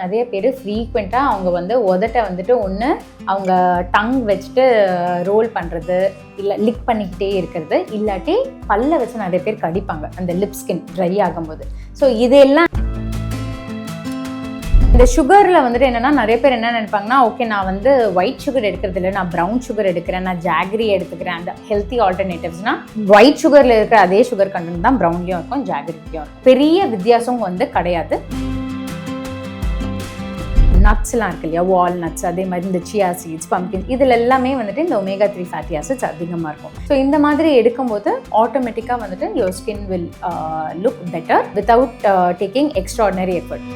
நிறைய பேர் ஃப்ரீக்வெண்ட்டாக அவங்க வந்து உதட்ட வந்துட்டு ஒன்று அவங்க டங் வச்சுட்டு ரோல் பண்ணுறது இல்லை லிக் பண்ணிக்கிட்டே இருக்கிறது. இல்லாட்டி பல்ல வச்சு நிறைய பேர் கடிப்பாங்க அந்த லிப் ஸ்கின் ட்ரை ஆகும்போது. ஸோ இதெல்லாம் இந்த சுகரில் வந்துட்டு என்னன்னா நிறைய பேர் என்ன நினைப்பாங்கன்னா ஓகே நான் வந்து ஒயிட் சுகர் எடுக்கிறது இல்லை நான் ப்ரௌன் சுகர் எடுக்கிறேன் நான் ஜாகரி எடுத்துக்கிறேன். அந்த ஹெல்த்தி ஆல்டர்னேட்டிவ்ஸ்னால் ஒயிட் சுகரில் இருக்கிற அதே சுகர் கண்டென்ட் தான் ப்ரௌன்லேயும் இருக்கும் ஜாகரிலையும் இருக்கும். பெரிய வித்தியாசம் வந்து கிடையாது. நட்ஸ்லாம் இருக்கு இல்லையா? வால் நட்ஸ் அதே மாதிரி இந்த சியா சீட்ஸ் பம்கின் இதில் எல்லாமே வந்துட்டு இந்த ஒமேகா த்ரீ ஃபேட்டி ஆசிட்ஸ் அதிகமாக இருக்கும். ஸோ இந்த மாதிரி எடுக்கும்போது ஆட்டோமேட்டிக்காக வந்துட்டு your skin will look better without taking extraordinary effort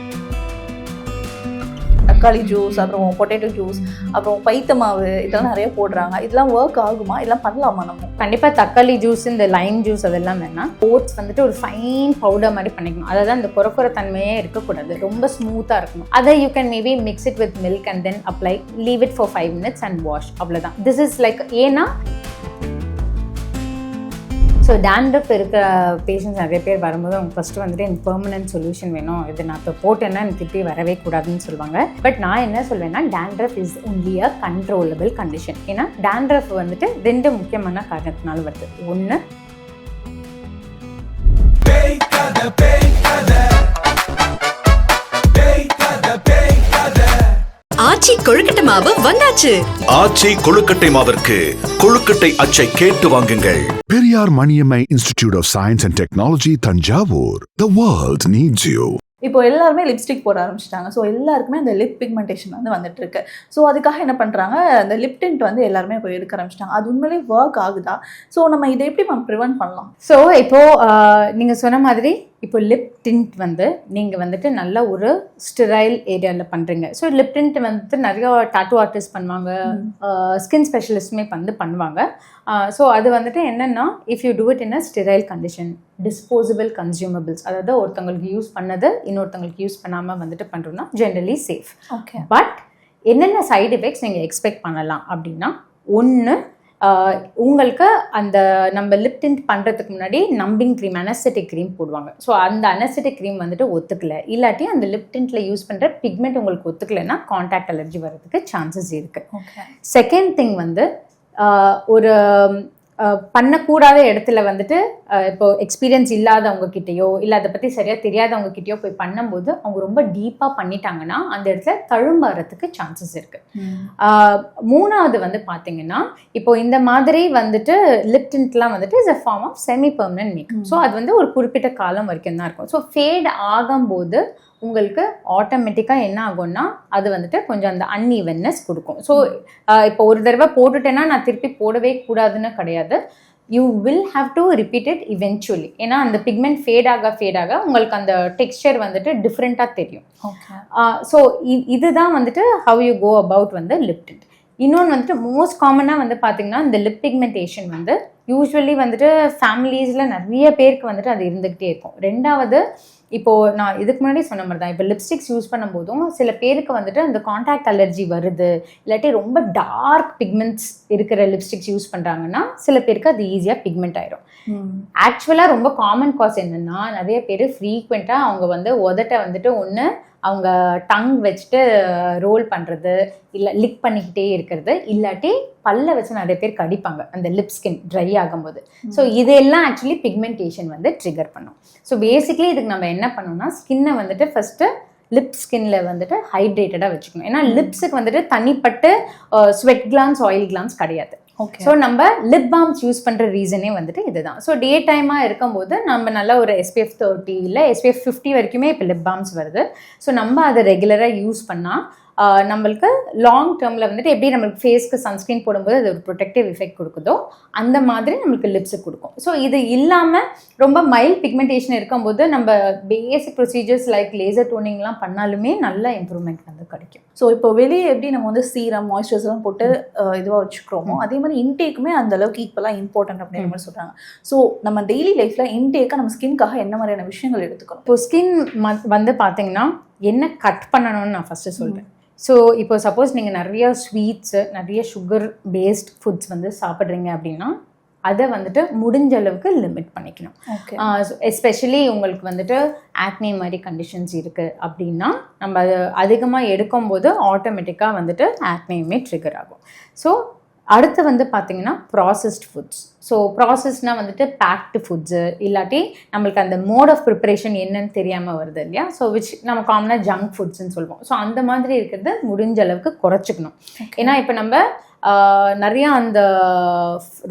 தக்காளி ஜூஸ் அப்புறம் பொட்டேட்டோ ஜூஸ் அப்புறம் பைத்த மாவு இதெல்லாம் நிறைய போடுறாங்க. இதெல்லாம் ஒர்க் ஆகுமா? இதெல்லாம் பண்ணலாமா நம்ம? கண்டிப்பாக தக்காளி ஜூஸ் இந்த லைம் ஜூஸ் அதெல்லாம் வேணால் ஓட்ஸ் வந்துட்டு ஒரு ஃபைன் பவுடர் மாதிரி பண்ணிக்கணும். அதாவது அந்த குறக்குற தன்மையே இருக்கக்கூடாது. ரொம்ப ஸ்மூத்தாக இருக்கணும். அதை you can maybe mix it with milk and then apply leave it for five minutes and wash அவ்வளோதான் திஸ் இஸ் லைக் ஏன்னா ஸோ டேண்ட்ரஃப் இருக்கிற பேஷண்ட்ஸ் நிறைய பேர் வரும்போது அவங்க ஃபஸ்ட்டு வந்துட்டு எனக்கு பெர்மனன்ட் சொல்யூஷன் வேணும். இது நான் இப்போ போட்டேன்னா எனக்கு திருப்பி வரவே கூடாதுன்னு சொல்லுவாங்க. பட் நான் என்ன சொல்வேன்னா dandruff is only a controllable condition ஏன்னா டேண்ட்ரஃப் வந்துட்டு ரெண்டு முக்கியமான காரணத்தினால வருது. ஒன்று ஆச்சி கொழுக்கட்டை மாவு வந்தாச்சு. ஆச்சி கொழுக்கட்டை மாவிற்கு கொழுக்கட்டை அச்சை கேட்டு வாங்குங்கள். Periyar Maniammai Institute of Science and Technology, Tanjavur. The world needs you. இப்போ எல்லாருமே லிப்ஸ்டிக் போட ஆரம்பிச்சிட்டாங்க. ஸோ எல்லாருக்குமே அந்த லிப் பிக்மெண்டேஷன் வந்து வந்துட்டு இருக்கு ஸோ அதுக்காக என்ன பண்ணுறாங்க அந்த லிப் டிண்ட் வந்து எல்லாருமே இப்போ எடுக்க ஆரம்பிச்சிட்டாங்க. அது உண்மையிலேயே ஒர்க் ஆகுதா? ஸோ நம்ம இதை எப்படி நம்ம ப்ரிவென்ட் பண்ணலாம்? ஸோ இப்போ நீங்கள் சொன்ன மாதிரி இப்போ லிப் டிண்ட் வந்து நீங்கள் வந்துட்டு நல்ல ஒரு ஸ்டிரைல் ஏரியாவில் பண்ணுறீங்க ஸோ லிப் டிண்ட் வந்துட்டு நிறைய டாட்டூ ஆர்டிஸ்ட் பண்ணுவாங்க. ஸ்கின் ஸ்பெஷலிஸ்ட்டுமே வந்து பண்ணுவாங்க. ஸோ அது வந்துட்டு என்னென்னா if you do it in a sterile condition disposable consumables அதாவது ஒருத்தவங்களுக்கு யூஸ் பண்ணது இன்னொருத்தவங்களுக்கு யூஸ் பண்ணாமல் வந்துட்டு பண்ணுறோம்னா ஜென்ரலி சேஃப் ஓகே பட் என்னென்ன சைடு எஃபெக்ட்ஸ் நீங்கள் எக்ஸ்பெக்ட் பண்ணலாம் அப்படின்னா ஒன்று உங்களுக்கு அந்த நம்ம லிப் டிண்ட் பண்ணுறதுக்கு முன்னாடி நம்பிங் க்ரீம் அனஸ்தட்டிக் க்ரீம் போடுவாங்க. ஸோ அந்த அனஸ்தட்டிக் க்ரீம் வந்துட்டு ஒத்துக்கல. இல்லாட்டி அந்த லிப் டிண்ட்டில் யூஸ் பண்ணுற பிக்மெண்ட் உங்களுக்கு ஒத்துக்கலைன்னா காண்டாக்ட் அலர்ஜி வர்றதுக்கு சான்சஸ் இருக்குது செகண்ட் திங் வந்து ஒரு பண்ணக்கூடாத இடத்துல வந்துட்டு இப்போ எக்ஸ்பீரியன்ஸ் இல்லாதவங்க கிட்டயோ இல்லை அதை பற்றி சரியாக தெரியாதவங்க கிட்டயோ போய் பண்ணும்போது அவங்க ரொம்ப டீப்பாக பண்ணிட்டாங்கன்னா அந்த இடத்துல தழும்பாறதுக்கு சான்சஸ் இருக்குது ஆஹ் மூணாவது வந்து பார்த்தீங்கன்னா இப்போ இந்த மாதிரி வந்துட்டு லிப் டிண்ட்லாம் வந்துட்டு is a form of semi permanent makeup so அது வந்து ஒரு குறிப்பிட்ட காலம் வரைக்கும் தான் இருக்கும். ஸோ ஃபேட் ஆகும்போது உங்களுக்கு ஆட்டோமேட்டிக்காக என்ன ஆகும்னா அது வந்துட்டு கொஞ்சம் அந்த அன்இவன்னஸ் கொடுக்கும். ஸோ இப்போ ஒரு தடவை போட்டுட்டேன்னா நான் திருப்பி போடவே கூடாதுன்னு கிடையாது. You will have to repeat it eventually ஏன்னா அந்த பிக்மெண்ட் ஃபேட் ஆக ஃபேட் ஆக உங்களுக்கு அந்த டெக்ஸ்சர் வந்துட்டு டிஃப்ரெண்ட்டாக தெரியும். ஸோ இதுதான் வந்துட்டு ஹவ் யூ கோ அபவுட் வந்து லிப் டிண்ட் இன்னொன்று வந்துட்டு மோஸ்ட் காமனாக வந்து பார்த்தீங்கன்னா இந்த லிப் பிக்மெண்டேஷன் வந்து யூஸ்வலி வந்துட்டு ஃபேமிலிஸில் நிறைய பேருக்கு வந்துட்டு அது இருந்துக்கிட்டே இருக்கும். ரெண்டாவது இப்போது நான் இதுக்கு முன்னாடி சொன்ன மாதிரி தான் இப்போ லிப்ஸ்டிக்ஸ் யூஸ் பண்ணும்போதும் சில பேருக்கு வந்துட்டு அந்த காண்டாக்ட் அலர்ஜி வருது இல்லாட்டி ரொம்ப டார்க் பிக்மெண்ட்ஸ் இருக்கிற லிப்ஸ்டிக்ஸ் யூஸ் பண்ணுறாங்கன்னா சில பேருக்கு அது ஈஸியாக பிக்மெண்ட் ஆயிரும். ஆக்சுவலாக ரொம்ப காமன் காஸ் என்னன்னா நிறைய பேர் ஃப்ரீக்வெண்ட்டாக அவங்க வந்து உதட்ட வந்துட்டு ஒன்று அவங்க டங் வச்சுட்டு ரோல் பண்ணுறது இல்லை லிக் பண்ணிக்கிட்டே இருக்கிறது இல்லாட்டி பல்ல வச்சு நிறைய பேர் கடிப்பாங்க அந்த லிப் ஸ்கின் ட்ரை ஆகும்போது. ஸோ இதெல்லாம் ஆக்சுவலி பிக்மெண்டேஷன் வந்து ட்ரிகர் பண்ணும். ஸோ பேசிக்லி இதுக்கு நம்ம என்ன பண்ணணும்னா ஸ்கின்னை வந்துட்டு ஃபஸ்ட்டு லிப் ஸ்கின்ல வந்துட்டு ஹைட்ரேட்டடாக வச்சுக்கணும். ஏன்னா லிப்ஸுக்கு வந்துட்டு தனிப்பட்டு ஸ்வெட் கிளான்ஸ் ஆயில் கிளான்ஸ் கிடையாது. ஓகே ஸோ நம்ம லிப் பாம்ஸ் யூஸ் பண்ணுற ரீசனே வந்துட்டு இதுதான். ஸோ டே டைமாக இருக்கும்போது நம்ம நல்ல ஒரு எஸ்பிஎஃப் தேர்ட்டி இல்லை எஸ்பிஎஃப் ஃபிஃப்டி வரைக்குமே இப்போ லிப் பாம்ஸ் வருது. ஸோ நம்ம அதை ரெகுலராக யூஸ் பண்ணால் நம்மளுக்கு லாங் டேர்மில் வந்துட்டு எப்படி நம்மளுக்கு ஃபேஸ்க்கு சன்ஸ்க்ரீன் போடும்போது அது ஒரு ப்ரொடெக்டிவ் எஃபெக்ட் கொடுக்குதோ அந்த மாதிரி நம்மளுக்கு லிப்ஸுக்கு கொடுக்கும். ஸோ இது இல்லாமல் ரொம்ப மைல்ட் பிக்மெண்டேஷன் இருக்கும்போது நம்ம பேசிக் ப்ரொசீஜர்ஸ் லைக் லேசர் டோனிங்லாம் பண்ணாலுமே நல்ல இம்ப்ரூவ்மெண்ட் வந்து கிடைக்கும். ஸோ இப்போ வெளியே எப்படி நம்ம வந்து சீரம் மாய்ஸ்சரைசர்லாம் போட்டு இதுவாக வச்சுக்கிறோமோ அதே மாதிரி இன்டேக்குமே அந்த அளவுக்கு ஈக்குவலாக இம்பார்ட்டன்ட் அப்படிங்கிற மாதிரி சொல்கிறாங்க ஸோ நம்ம டெய்லி லைஃப்பில் இன்டேக்காக நம்ம ஸ்கின்காக என்ன மாதிரியான விஷயங்கள் எடுத்துக்கணும்? இப்போ ஸ்கின் வந்து பார்த்தீங்கன்னா என்ன கட் பண்ணணும்னு நான் ஃபஸ்ட்டு சொல்கிறேன் ஸோ இப்போ சப்போஸ் நீங்கள் நிறைய ஸ்வீட்ஸு நிறைய சுகர் பேஸ்ட் ஃபுட்ஸ் வந்து சாப்பிட்றீங்க அப்படின்னா அதை வந்துட்டு முடிஞ்ச அளவுக்கு லிமிட் பண்ணிக்கணும். எஸ்பெஷலி உங்களுக்கு வந்துட்டு ஆக்னே மாதிரி கண்டிஷன்ஸ் இருக்குது அப்படின்னா நம்ம அது அதிகமாக எடுக்கும்போது ஆட்டோமேட்டிக்காக வந்துட்டு ஆக்னேயுமே ட்ரிகர் ஆகும். ஸோ அடுத்து வந்து பார்த்தீங்கன்னா ப்ராசஸ்ட் ஃபுட்ஸ் ஸோ ப்ராசஸ்னால் வந்துட்டு பேக்டு ஃபுட்ஸு இல்லாட்டி நம்மளுக்கு அந்த மோட் ஆஃப் ப்ரிப்பரேஷன் என்னன்னு தெரியாமல் வருது இல்லையா? ஸோ விச் நம்ம காமனாக ஜங்க் ஃபுட்ஸ்னு சொல்லுவோம். ஸோ அந்த மாதிரி இருக்கிறது முடிஞ்ச அளவுக்கு குறைச்சிக்கணும். ஏன்னா இப்போ நம்ம நிறைய அந்த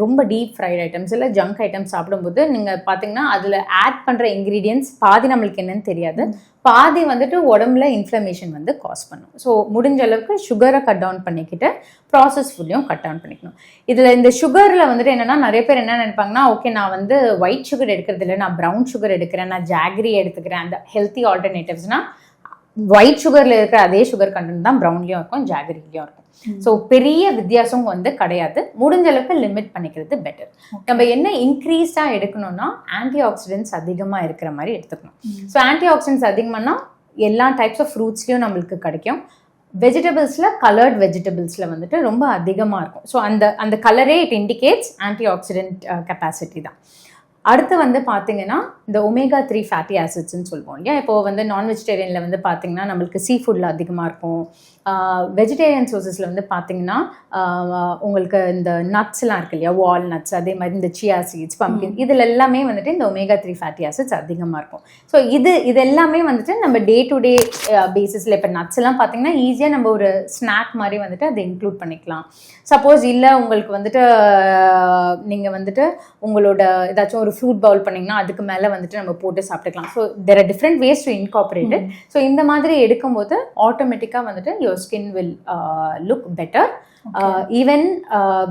ரொம்ப டீப் ஃப்ரைட் ஐட்டம்ஸ் இல்லை ஜங்க் ஐட்டம்ஸ் சாப்பிடும்போது நீங்கள் பார்த்தீங்கன்னா அதில் ஆட் பண்ணுற இன்க்ரீடியன்ஸ் பாதி நம்மளுக்கு என்னன்னு தெரியாது. பாதி வந்துட்டு உடம்புல இன்ஃப்ளமேஷன் வந்து காஸ் பண்ணும். ஸோ முடிஞ்ச அளவுக்கு சுகரை கட் டவுன் பண்ணிக்கிட்டு ப்ராசஸ் ஃபுட்டையும் கட் டவுன் பண்ணிக்கணும். இதில் இந்த சுகரில் வந்துட்டு என்னென்னா நிறைய பேர் என்ன நினைப்பாங்கன்னா ஓகே நான் வந்து ஒயிட் சுகர் எடுக்கிறது இல்லை நான் ப்ரௌன் சுகர் எடுக்கிறேன் நான் ஜாகரி எடுத்துக்கிறேன். அந்த ஹெல்த்தி ஆல்டர்னேட்டிவ்ஸ்னால் ஒயிட் சுகரில் இருக்கிற அதே சுகர் கண்டென்ட் தான் ப்ரௌன்லேயும் இருக்கும் ஜாகரிலையும் இருக்கும். ஸோ பெரிய வித்தியாசம் வந்து கிடையாது. முடிஞ்ச அளவுக்கு லிமிட் பண்ணிக்கிறது பெட்டர் நம்ம என்ன இன்க்ரீஸாக எடுக்கணும்னா ஆன்டி ஆக்சிடென்ட்ஸ் அதிகமாக இருக்கிற மாதிரி எடுத்துக்கணும். ஸோ ஆன்டி ஆக்சிடென்ட்ஸ் அதிகமானா எல்லா டைப்ஸ் ஆஃப் ஃப்ரூட்ஸ்லையும் நம்மளுக்கு கிடைக்கும். வெஜிடபிள்ஸில் கலர்ட் வெஜிடபிள்ஸில் வந்துட்டு ரொம்ப அதிகமாக இருக்கும். ஸோ அந்த அந்த கலரே it indicates antioxidant capacity தான். அடுத்து வந்து பார்த்தீங்கன்னா இந்த ஒமேகா த்ரீ ஃபேட்டி ஆசிட்ஸ்னு சொல்லுவோம் இல்லையா? இப்போ வந்து நான் வெஜிடேரியனில் வந்து பார்த்தீங்கன்னா நம்மளுக்கு சீ ஃபுட்டில் அதிகமாக இருக்கும். வெஜிடேரியன் சோர்சஸில் வந்து பார்த்தீங்கன்னா உங்களுக்கு இந்த நட்ஸ்லாம் இருக்கு இல்லையா? வால் நட்ஸ் அதே மாதிரி இந்த சியா சீட்ஸ் பம்கின் இதில் எல்லாமே வந்துட்டு இந்த ஒமேகா த்ரீ ஃபேட்டி ஆசிட்ஸ் அதிகமாக இருக்கும். ஸோ இது இது எல்லாமே வந்துட்டு நம்ம டே டு டே பேசிஸில் இப்போ நட்ஸ் எல்லாம் பார்த்தீங்கன்னா ஈஸியாக நம்ம ஒரு ஸ்நாக் மாதிரி வந்துட்டு அதை இன்க்ளூட் பண்ணிக்கலாம். சப்போஸ் இல்லை உங்களுக்கு வந்துட்டு நீங்கள் வந்துட்டு உங்களோட ஏதாச்சும் ஒரு ஃப்ரூட் பவுல் பண்ணிங்கன்னா அதுக்கு மேலே வந்துட்டு நம்ம போட்டு சாப்பிட்டுக்கலாம். So there are different ways to incorporate so இந்த மாதிரி எடுக்கும்போது ஆட்டோமேட்டிக்காக வந்துட்டு your skin will look better even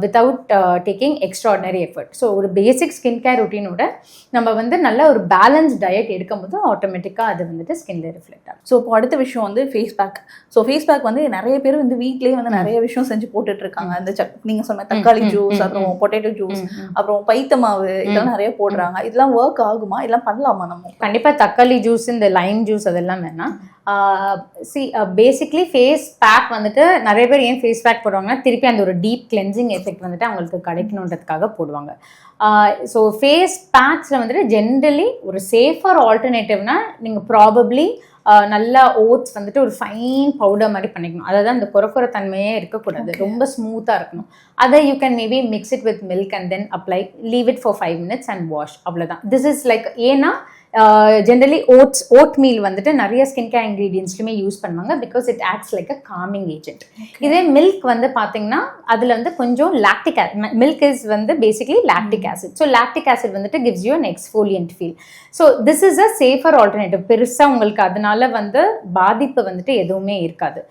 without taking extraordinary effort so ஒரு பேசிக் ஸ்கின் கேர் ருட்டீனோட நம்ம வந்து நல்ல ஒரு பேலன்ஸ் டயட் எடுக்கும்போது ஆட்டோமேட்டிக்காக அது வந்துட்டு ஸ்கின்ல ரிஃப்ளெக்ட் ஆகும். ஸோ இப்போ அடுத்த விஷயம் வந்து face pack so face pack வந்து நிறைய பேர் வந்து வீட்லயே வந்து நிறைய விஷயம் செஞ்சு போட்டுட்டு இருக்காங்க. அந்த சக் நீங்க சொன்ன தக்காளி ஜூஸ் அப்புறம். பொட்டேட்டோ ஜூஸ் அப்புறம் பைத்த மாவு இதெல்லாம் நிறைய போடுறாங்க. இதெல்லாம் ஒர்க் ஆகுமா? இதெல்லாம் பண்ணலாமா நம்ம? கண்டிப்பா தக்காளி ஜூஸ் இந்த லைம் ஜூஸ் அதெல்லாம் வேணாம். சி பேசிக்லி ஃபேஸ் பேக் வந்துட்டு நிறைய பேர் ஏன் ஃபேஸ் பேக் போடுவாங்கன்னா திருப்பி அந்த ஒரு டீப் கிளென்சிங் எஃபெக்ட் வந்துட்டு அவங்களுக்கு கிடைக்கணுன்றதுக்காக போடுவாங்க. ஸோ ஃபேஸ் பேக்ஸில் வந்துட்டு ஜென்ரலி ஒரு சேஃபர் ஆல்டர்னேட்டிவ்னா நீங்கள் ப்ராபப்ளி நல்லா ஓட்ஸ் வந்துட்டு ஒரு ஃபைன் பவுடர் மாதிரி பண்ணிக்கணும். அதாவது அந்த குறை தன்மையே இருக்கக்கூடாது ரொம்ப ஸ்மூத்தாக இருக்கணும். அதை you can maybe mix it with milk and then apply leave it for five minutes and wash அவ்வளோதான் திஸ் இஸ் லைக் ஏன்னா ஜென்ரலி ஓட்ஸ் ஓட் மீல் வந்துட்டு நிறைய ஸ்கின் கேர் இன்க்ரீடியன்ஸ்லையுமே யூஸ் பண்ணுவாங்க because it acts like a calming agent இதே milk வந்து பார்த்தீங்கன்னா அதில் வந்து கொஞ்சம் லாக்டிக் மில்க் இஸ் வந்து basically lactic acid so lactic acid வந்துட்டு gives you an exfoliant feel so this is a safer alternative பெருசாக உங்களுக்கு அதனால வந்து பாதிப்பு வந்துட்டு எதுவுமே இருக்காது.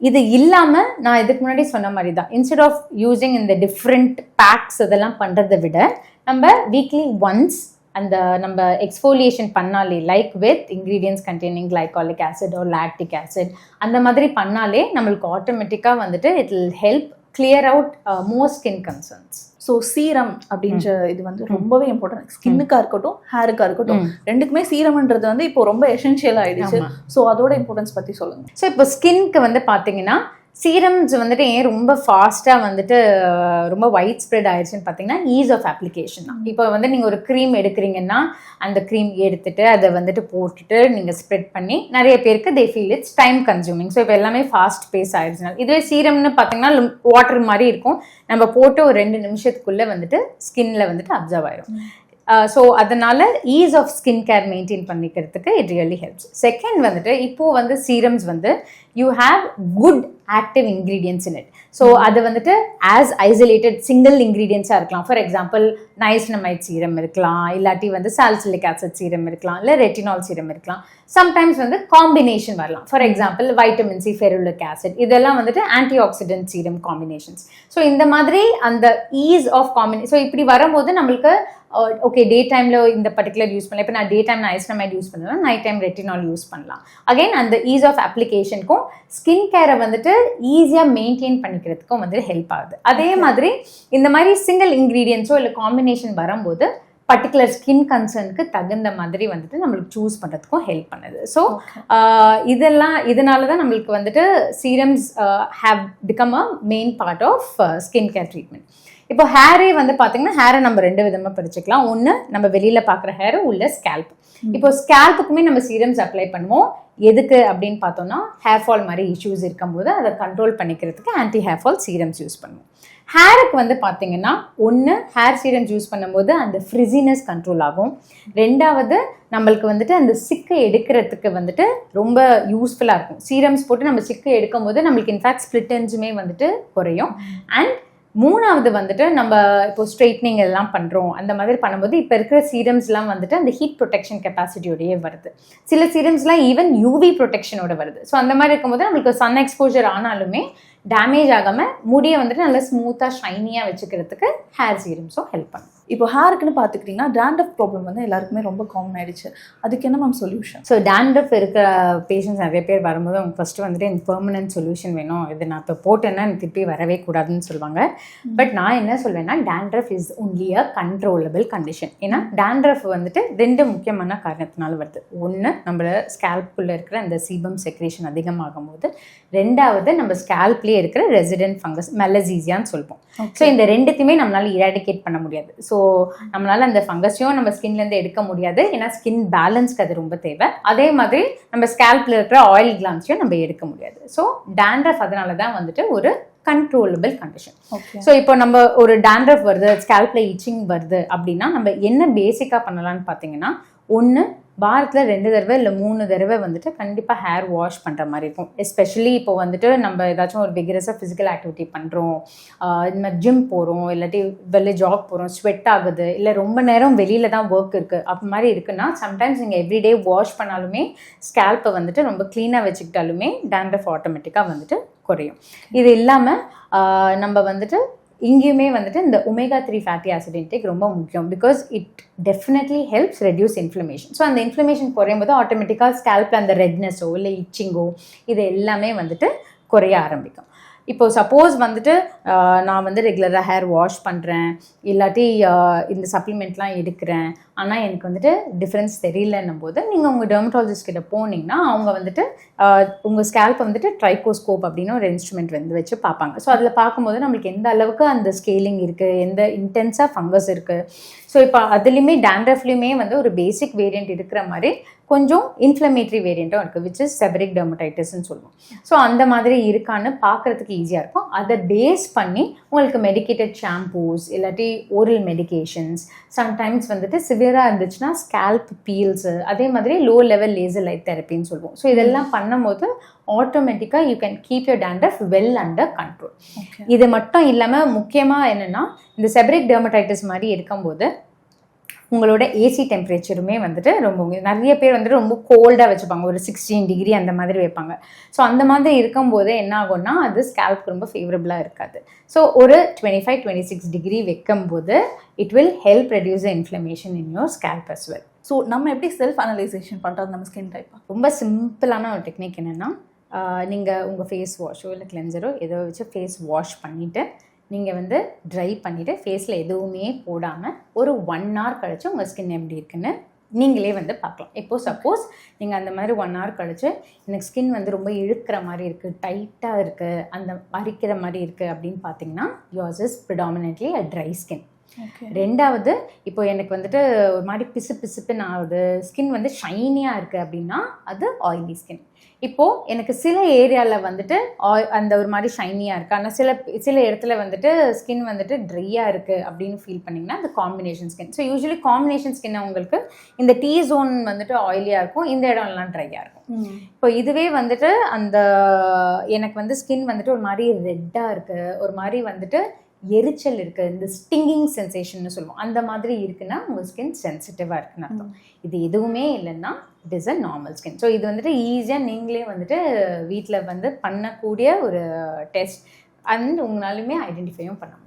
இது இல்லாமல் நான் இதுக்கு முன்னாடி சொன்ன மாதிரி தான் இன்ஸ்டெட் ஆஃப் யூசிங் இந்த டிஃப்ரெண்ட் பேக்ஸ் இதெல்லாம் பண்ணுறதை விட நம்ம வீக்லி ஒன்ஸ் அந்த நம்ம எக்ஸ்ஃபோலியேஷன் பண்ணாலே like with ingredients containing glycolic acid or lactic acid அந்த மாதிரி பண்ணாலே நம்மளுக்கு ஆட்டோமேட்டிக்காக வந்துட்டு it will help clear out more skin concerns so serum அப்படின்ற இது வந்து ரொம்பவே இம்பார்ட்டன்ட் ஸ்கின்னுக்கா இருக்கட்டும் ஹேருக்கா இருக்கட்டும் ரெண்டுக்குமே சீரம்ன்றது வந்து இப்போ ரொம்ப எசென்ஷியல் ஆயிடுச்சு. ஸோ அதோட இம்பார்ட்டன்ஸ் பத்தி சொல்லுங்க. ஸோ இப்போ ஸ்கின்க்கு வந்து பார்த்தீங்கன்னா சீரம்ஸ் வந்துட்டு ஏன் ரொம்ப ஃபாஸ்ட்டாக வந்துட்டு ரொம்ப ஒயிட் ஸ்ப்ரெட் ஆயிடுச்சுன்னு பார்த்தீங்கன்னா ஈஸ் ஆஃப் அப்ளிகேஷன் தான். இப்போ வந்து நீங்கள் ஒரு க்ரீம் எடுக்கிறீங்கன்னா அந்த க்ரீம் எடுத்துட்டு அதை வந்துட்டு போட்டுட்டு நீங்கள் ஸ்ப்ரெட் பண்ணி நிறைய பேருக்கு they feel it's time consuming so இப்போ எல்லாமே ஃபாஸ்ட் பேஸ் ஆயிடுச்சுனால இதுவே சீரம்னு பார்த்தீங்கன்னா வாட்டர் மாதிரி இருக்கும். நம்ம போட்டு ஒரு ரெண்டு நிமிஷத்துக்குள்ளே வந்துட்டு ஸ்கின்ல வந்துட்டு அப்சர்வ் ஆயிடும் ஸோ அதனால ease of skin care maintain பண்ணிக்கிறதுக்கு இட் ரியலி ஹெல்ப்ஸ் செகண்ட் வந்துட்டு இப்போ வந்து சீரம்ஸ் வந்து you have good active ingredients in it so அது வந்துட்டு ஆஸ் ஐசோலேட்டட் சிங்கிள் இன்க்ரீடியன்ஸாக இருக்கலாம். ஃபார் எக்ஸாம்பிள் நைஸ்னமைட் சீரம் இருக்கலாம். இல்லாட்டி வந்து சால்சிலிக் ஆசிட் சீரம் இருக்கலாம். இல்லை ரெட்டினால் சீரம் இருக்கலாம். சம்டைம்ஸ் வந்து காம்பினேஷன் வரலாம். For example vitamin C ferulic acid இதெல்லாம் வந்துட்டு antioxidant serum combinations so இந்த மாதிரி அந்த ஈஸ் ஆஃப் காம்பினே ஸோ இப்படி வரும்போது நம்மளுக்கு ஓகே டே டைமில் இந்த பர்டிகுலர் யூஸ் பண்ணலாம். இப்போ நான் டே டைம் ஐஸ்னமைட் யூஸ் பண்ணலாம் நைட் டைம் ரெட்டினால் யூஸ் பண்ணலாம். அகைன் அந்த ஈஸ் ஆஃப் அப்ளிகேஷனுக்கும் ஸ்கின் கேரை வந்துட்டு ஈஸியாக மெயின்டைன் பண்ணிக்கிறதுக்கும் வந்து ஹெல்ப் ஆகுது. அதே மாதிரி இந்த மாதிரி சிங்கிள் இன்க்ரீடியன்ஸோ இல்லை காம்பினேஷன் வரும்போது பர்டிகுலர் ஸ்கின் கன்சர்னுக்கு தகுந்த மாதிரி வந்துட்டு நம்மளுக்கு சூஸ் பண்ணுறதுக்கும் ஹெல்ப் பண்ணுது. ஸோ இதெல்லாம் இதனால தான் நம்மளுக்கு வந்துட்டு serums have become a main part of skin care treatment இப்போ ஹேரே வந்து பார்த்தீங்கன்னா ஹேரை நம்ம ரெண்டு விதமாக பிரிச்சுக்கலாம். ஒன்று நம்ம வெளியில் பார்க்குற ஹேர் உள்ள ஸ்கேல்ப் இப்போ ஸ்கேல்ப்புக்குமே நம்ம சீரம்ஸ் அப்ளை பண்ணுவோம். எதுக்கு அப்படின்னு பார்த்தோம்னா ஹேர் ஃபால் மாதிரி இஷ்யூஸ் இருக்கும்போது அதை கண்ட்ரோல் பண்ணிக்கிறதுக்கு anti hair fall serums use பண்ணுவோம். ஹேருக்கு வந்து பார்த்தீங்கன்னா ஒன்று ஹேர் சீரம்ஸ் யூஸ் பண்ணும்போது அந்த ஃப்ரிசினஸ் கண்ட்ரோல் ஆகும். ரெண்டாவது நம்மளுக்கு வந்துட்டு அந்த சிக்கை எடுக்கிறதுக்கு வந்துட்டு ரொம்ப யூஸ்ஃபுல்லாக இருக்கும். சீரம்ஸ் போட்டு நம்ம சிக்கை எடுக்கும் போது நம்மளுக்கு இன்ஃபேக்ட் ஸ்பிளிட் என்ஸுமே வந்துட்டு குறையும். அண்ட் மூணாவது வந்துட்டு நம்ம இப்போ ஸ்ட்ரைட்னிங் எல்லாம் பண்ணுறோம் அந்த மாதிரி பண்ணும்போது இப்போ இருக்கிற சீரம்ஸ்லாம் வந்துட்டு அந்த ஹீட் ப்ரொடெக்ஷன் கெப்பாசிட்டியோடயே வருது. சில சீரம்ஸ்லாம் ஈவன் யூவி ப்ரொடெக்ஷனோட வருது. ஸோ அந்த மாதிரி இருக்கும்போது நம்மளுக்கு சன் எக்ஸ்போஜர் ஆனாலுமே டேமேஜ் ஆகாமல் முடியை வந்துட்டு நல்லா ஸ்மூத்தாக ஷைனியாக வச்சுக்கிறதுக்கு ஹேர் சீரம்ஸும் ஹெல்ப் பண்ணும் இப்போ ஹேருக்குன்னு பார்த்துக்கிட்டிங்கன்னா டேண்ட்ரஃப் ப்ராப்ளம் வந்து எல்லாருக்குமே ரொம்ப காமன் ஆயிடுச்சு. அதுக்கு என்ன மேம் சொல்யூஷன் ஸோ டேண்ட்ரஃப் இருக்கிற பேஷண்ட்ஸ் நிறைய பேர் வரும்போது அவங்க ஃபஸ்ட்டு வந்துட்டு எனக்கு பெர்மனன்ட் சொல்யூஷன் வேணும். இது நான் இப்போ போட்டேன்னா எனக்கு திருப்பி வரவே கூடாதுன்னு சொல்லுவாங்க. பட் நான் என்ன சொல்வேன்னா dandruff is only a controllable condition ஏன்னா டேண்ட்ரஃப் வந்துட்டு ரெண்டு முக்கியமான காரணத்தினால வருது. ஒன்று நம்ம ஸ்கேல்ப்குள்ளே இருக்கிற அந்த சீபம் செக்ரேஷன் அதிகமாகும் போது ரெண்டாவது நம்ம ஸ்கேல்ப்லேயே இருக்கிற ரெசிடென்ட் ஃபங்கஸ் மெலசீசியான்னு சொல்லுவோம். ஸோ இந்த ரெண்டுத்தையுமே நம்மளால இராடிகேட் பண்ண முடியாது. ஸோ நம்மளால அந்த ஃபங்கஸையும் நம்ம ஸ்கின்லேருந்து எடுக்க முடியாது. ஏன்னா ஸ்கின் பேலன்ஸ்க்கு அது ரொம்ப தேவை. அதே மாதிரி நம்ம ஸ்கேல்ப்ல இருக்கிற ஆயில் கிளான்ஸையும் நம்ம எடுக்க முடியாது. ஸோ டேண்ட்ரஃப் அதனால தான் வந்துட்டு ஒரு கண்ட்ரோலபிள் கண்டிஷன் ஸோ இப்போ நம்ம ஒரு டேண்ட்ரஃப் வருது ஸ்கேல்ப்ல இச்சிங் வருது அப்படின்னா நம்ம என்ன பேசிக்காக பண்ணலாம்னு பார்த்தீங்கன்னா ஒன்று வாரத்தில் ரெண்டு தடவை இல்லை மூணு தடவை வந்துட்டு கண்டிப்பாக ஹேர் வாஷ் பண்ணுற மாதிரி இருக்கும். எஸ்பெஷலி இப்போ வந்துட்டு நம்ம ஏதாச்சும் ஒரு விகரஸாக ஃபிசிக்கல் ஆக்டிவிட்டி பண்ணுறோம் இந்த மாதிரி ஜிம் போகிறோம் இல்லாட்டி வெளில ஜாக் போகிறோம் ஸ்வெட் ஆகுது இல்லை ரொம்ப நேரம் வெளியில் தான் ஒர்க் இருக்குது அப்படி மாதிரி இருக்குன்னா சம்டைம்ஸ் நீங்கள் எவ்ரிடே வாஷ் பண்ணாலுமே ஸ்கேல்ப்பை வந்துட்டு ரொம்ப க்ளீனாக வச்சுக்கிட்டாலுமே டேண்ட்ரஃப் ஆட்டோமேட்டிக்காக வந்துட்டு குறையும். இது இல்லாமல் நம்ம வந்துட்டு இங்கேயுமே வந்துட்டு இந்த omega three fatty acid intake ரொம்ப முக்கியம். Because it definitely helps reduce inflammation so அந்த இன்ஃப்ளமேஷன் குறையும் போது ஆட்டோமேட்டிக்காக ஸ்கேல்பில் அந்த ரெட்னஸோ இல்லை இச்சிங்கோ இது எல்லாமே வந்துட்டு குறைய ஆரம்பிக்கும். இப்போ சப்போஸ் வந்துட்டு நான் வந்து ரெகுலராக ஹேர் வாஷ் பண்ணுறேன் இல்லாட்டி இந்த சப்ளிமெண்ட்லாம் எடுக்கிறேன். ஆனால் எனக்கு வந்துட்டு டிஃப்ரென்ஸ் தெரியலன்னும் போது நீங்கள் உங்கள் டெர்மட்டாலஜிஸ்ட் கிட்ட போனீங்கன்னா அவங்க வந்துட்டு உங்கள் ஸ்கேல்ப்பை வந்துட்டு ட்ரைகோஸ்கோப் அப்படின்னு ஒரு இன்ஸ்ட்ருமெண்ட் வந்து வச்சு பார்ப்பாங்க. ஸோ அதில் பார்க்கும்போது நம்மளுக்கு எந்த அளவுக்கு அந்த ஸ்கேலிங் இருக்குது எந்த இன்டென்ஸாக ஃபங்கஸ் இருக்குது ஸோ இப்போ அதுலேயுமே டேண்ட்ரஃப்லேயுமே வந்து ஒரு பேசிக் வேரியண்ட் இருக்கிற மாதிரி கொஞ்சம் இன்ஃப்ளமேட்டரி வேரியண்ட்டும் இருக்குது விச் இஸ் செபரிக் டெர்மடைட்டிஸ்ன்னு சொல்லுவோம். ஸோ அந்த மாதிரி இருக்கான்னு பார்க்குறதுக்கு ஈஸியாக இருக்கும். அதை பேஸ் பண்ணி உங்களுக்கு மெடிக்கேட்டட் ஷாம்பூஸ் இல்லாட்டி ஓரல் மெடிகேஷன்ஸ் சம்டைம்ஸ் வந்துட்டு சிவியராக இருந்துச்சுன்னா ஸ்கேல்ப் பீல்ஸு அதே மாதிரி லோ லெவல் லேசர் லைட் தெரப்பின்னு சொல்லுவோம். ஸோ இதெல்லாம் பண்ணும்போது ஆட்டோமேட்டிக்காக you can keep your dandruff well under control இது மட்டும் இல்லாமல் முக்கியமாக என்னென்னா இந்த செபரிக் டெர்மடைட்டிஸ் மாதிரி இருக்கும்போது உங்களோட ஏசி டெம்பரேச்சருமே வந்துட்டு ரொம்ப. நிறைய பேர் வந்துட்டு ரொம்ப கோல்டாக வச்சுப்பாங்க. ஒரு சிக்ஸ்டீன் டிகிரி அந்த மாதிரி வைப்பாங்க. ஸோ அந்த மாதிரி இருக்கும்போது என்ன ஆகும்னா அது ஸ்கேல்ப்க்கு ரொம்ப ஃபேவரபுளாக இருக்காது. ஸோ ஒரு twenty five twenty six degree வைக்கும்போது it will help reduce inflammation in your scalp as well. So நம்ம எப்படி செல்ஃப் அனலைசேஷன் பண்ணுறது நம்ம ஸ்கின் டைப்பா ரொம்ப சிம்பிளான ஒரு டெக்னிக் என்னென்னா நீங்கள் உங்கள் ஃபேஸ் வாஷோ இல்லை கிளென்சரோ ஏதோ வச்சு ஃபேஸ் வாஷ் பண்ணிவிட்டு நீங்கள் வந்து ட்ரை பண்ணிவிட்டு ஃபேஸில் எதுவுமே போடாமல் ஒரு ஒன் ஹவர் கழிச்சு உங்கள் ஸ்கின் எப்படி இருக்குன்னு நீங்களே வந்து பார்க்கலாம். இப்போது சப்போஸ் நீங்கள் அந்த மாதிரி ஒன் ஹவர் கழிச்சு எனக்கு ஸ்கின் வந்து ரொம்ப இழுக்கிற மாதிரி இருக்குது டைட்டாக இருக்குது அந்த அரிக்கிற மாதிரி இருக்குது அப்படின்னு பார்த்தீங்கன்னா yours is predominantly a dry skin ரெண்டாவது இப்போ எனக்கு வந்துட்டு ஒரு மாதிரி பிசு பிசுப்புன்னு ஆகுது. ஸ்கின் வந்து ஷைனியாக இருக்குது அப்படின்னா அது ஆயிலி ஸ்கின் இப்போது எனக்கு சில ஏரியாவில் வந்துட்டு oil- அந்த ஒரு மாதிரி ஷைனியாக இருக்குது ஆனால் சில சில இடத்துல வந்துட்டு ஸ்கின் வந்துட்டு ட்ரையாக இருக்குது அப்படின்னு ஃபீல் பண்ணிங்கன்னா அது combination skin so usually combination skin உங்களுக்கு இந்த டீ ஜோன் வந்துட்டு ஆயிலியாக இருக்கும். இந்த இடம்லாம் ட்ரையாக இருக்கும். இப்போ இதுவே வந்துட்டு அந்த எனக்கு வந்து ஸ்கின் வந்துட்டு ஒரு மாதிரி ரெட்டாக இருக்குது ஒரு மாதிரி வந்துட்டு எரிச்சல் இருக்குது இந்த ஸ்டிங்கிங் சென்சேஷன்னு சொல்லுவோம். அந்த மாதிரி இருக்குன்னா உங்கள் ஸ்கின் சென்சிட்டிவாக இருக்குன்னு அர்த்தம். இது எதுவுமே இல்லைன்னா it is a normal skin so இது வந்துட்டு ஈஸியாக நீங்களே வந்துட்டு வீட்டில் வந்து பண்ணக்கூடிய ஒரு டெஸ்ட் அண்ட் உங்களாலுமே ஐடென்டிஃபையும் பண்ண முடியும்.